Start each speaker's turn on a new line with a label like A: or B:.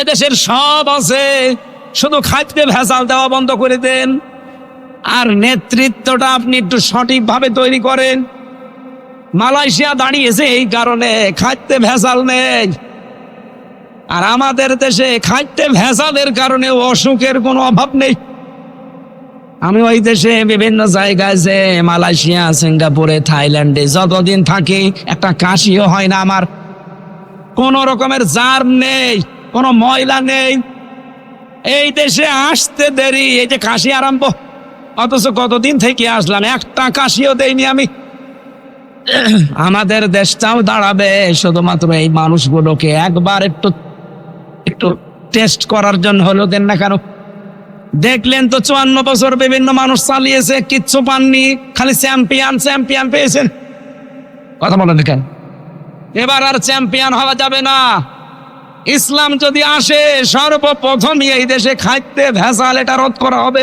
A: এদেশের সব আছে। শুধু খাদ্যে ভেজাল দেওয়া বন্ধ করে দেন। আর নেতৃত্বটা আপনি একটু সঠিকভাবে তৈরি করেন। মালয়েশিয়া দাঁড়িয়েছে এই কারণে, খাদ্যে ভেজাল নেই। আর আমাদের দেশে খাদ্যে ভেজালের কারণে অসুখের কোনো অভাব নেই। আমি ওই দেশে বিভিন্ন জায়গায় যে মালয়েশিয়া, সিঙ্গাপুরে, থাইল্যান্ডে যতদিন থাকি, একটা কাশিও হয় না আমার। কোন রকমের জার নেই। কোনো ময়লা নেই। এই দেশে আসতে দেরি, এই যে কাশি আরম্ভ। অথচ কতদিন থেকে আসলাম, একটা কাশিও দেইনি আমি। আমাদের দেশটাও দাঁড়াবে, শুধুমাত্র এই মানুষগুলোকে একবার একটু একটু টেস্ট করার জন্য হলো, দেন না কেন? দেখলেন তো চুয়ান্ন বছর বিভিন্ন মানুষ চালিয়েছে, কিচ্ছু পাননি, খালি চ্যাম্পিয়ন চ্যাম্পিয়ন পেয়েছেন। কথা বলেন কেন? এবার আর চ্যাম্পিয়ন হওয়া যাবে না। ইসলাম যদি আসে সর্বপ্রথম এই দেশে খাইতে ভেজাল এটা রোধ করা হবে।